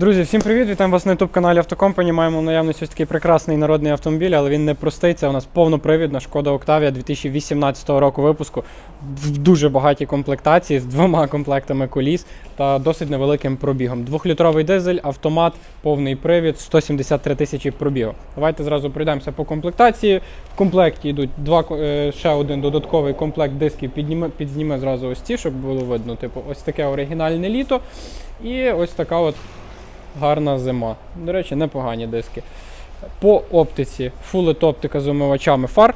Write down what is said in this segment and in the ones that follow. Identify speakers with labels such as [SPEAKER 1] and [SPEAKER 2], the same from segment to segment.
[SPEAKER 1] Друзі, всім привіт! Вітаємо вас на youtube каналі Автокомпані. Маємо в наявності ось такий прекрасний народний автомобіль, але він не простий. Це у нас повнопривідна шкода Октавія 2018 року випуску в дуже багатій комплектації з двома комплектами коліс та досить невеликим пробігом. Двохлітровий дизель, автомат, повний привід, 173 тисячі пробігу. Давайте зразу пройдемося по комплектації. В комплекті йдуть два е, ще один додатковий комплект дисків. Підніме, підзніме зразу ось ці, щоб було видно. Типу, ось таке оригінальне літо. І ось така от гарна зима. До речі, непогані диски. По оптиці фулет оптика з умивачами фар.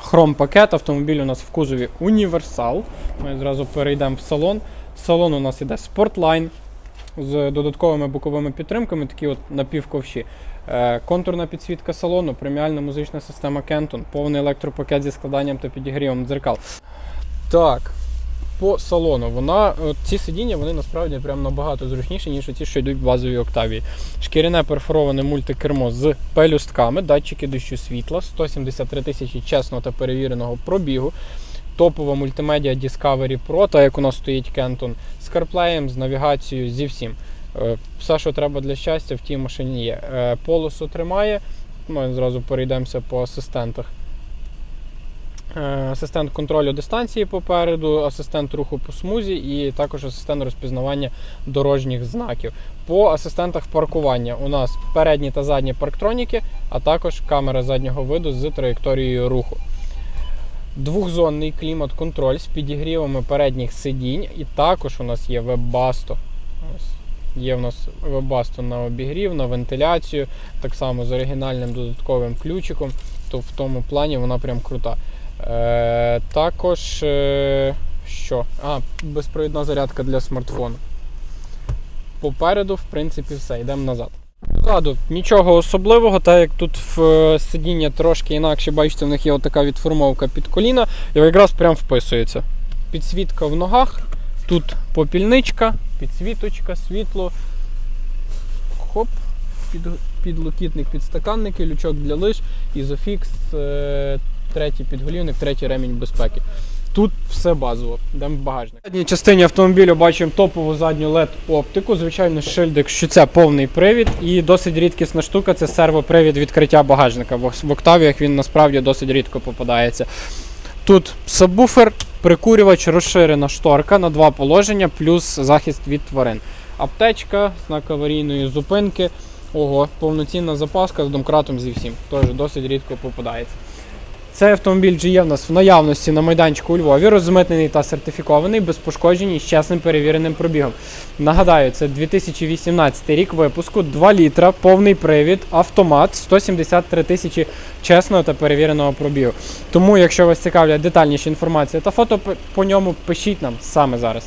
[SPEAKER 1] Хром пакет. Автомобіль у нас в кузові універсал. Ми зразу перейдемо в салон. Салон у нас іде Sportline з додатковими боковими підтримками, такі от напівковші. Е, Контурна підсвітка салону, преміальна музична система Kenton, повний електропакет зі складанням та підігрівом дзеркал. Так, по салону. Вона, от ці сидіння вони насправді прям набагато зручніші, ніж ті, що йдуть в базовій Октавії. Шкіряне перфороване мультикермо з пелюстками, датчики дощу світла, 173 тисячі чесного та перевіреного пробігу. Топова мультимедіа Discovery Pro, та як у нас стоїть Kenton, з CarPlay, з навігацією, зі всім. Е, Все, що треба для щастя, в тій машині є. Е, Полосу тримає. Ми зразу перейдемося по асистентах. Е, Асистент контролю дистанції попереду, асистент руху по смузі і також асистент розпізнавання дорожніх знаків. По асистентах паркування у нас передні та задні парктроніки, а також камера заднього виду з траєкторією руху. Двохзонний клімат-контроль з підігрівами передніх сидінь, і також у нас є веб-басто. Є в нас веб-басто на обігрів, на вентиляцію, так само з оригінальним додатковим ключиком, то в тому плані вона прям крута. Е, також е, що? А, безпровідна зарядка для смартфону. Попереду, в принципі, все, йдемо назад. Ззаду нічого особливого, так як тут в е, сидіння трошки інакше, бачите, в них є така відформовка під коліна, і якраз прям вписується. Підсвітка в ногах, тут попільничка, підсвіточка, світло. Хоп, під, підлокітник, підстаканники, лючок для лиж, ізофікс, е, третій підголівник, третій ремінь безпеки. Тут все базово. Йдемо в багажник. В задній частині автомобілю бачимо топову задню LED оптику. Звичайно, шильдик, що це повний привід, і досить рідкісна штука це сервопривід відкриття багажника. В в Октавіях він насправді досить рідко попадається. Тут сабвуфер, прикурювач, розширена шторка на два положення, плюс захист від тварин. Аптечка, знак аварійної зупинки. Ого, повноцінна запаска з домкратом зі всім. Теж досить рідко попадається. Цей автомобіль вже є в нас в наявності на майданчику у Львові, розмитнений та сертифікований, без пошкоджень і з чесним перевіреним пробігом. Нагадаю, це 2018 рік випуску, 2 літра, повний привід, автомат, 173 тисячі чесного та перевіреного пробігу. Тому, якщо вас цікавлять детальніша інформація та фото по ньому, пишіть нам саме зараз.